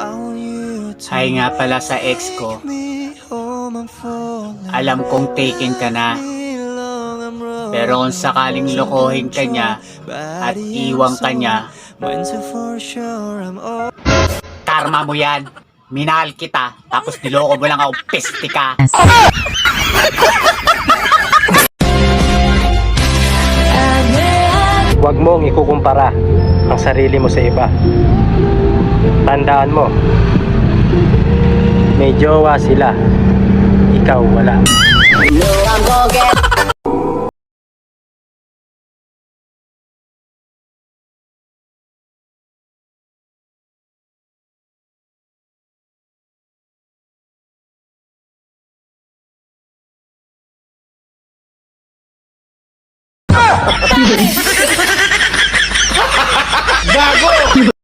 Hi nga pala sa ex ko. Alam kong taken ka na. Pero kung sakaling lokohin ka niya at iwang ka niya, karma mo yan. Minahal kita, tapos niloko mo lang ako, peste ka. Huwag mong ikukumpara ang sarili mo sa iba tandaan mo may jowa sila ikaw wala no, Gago!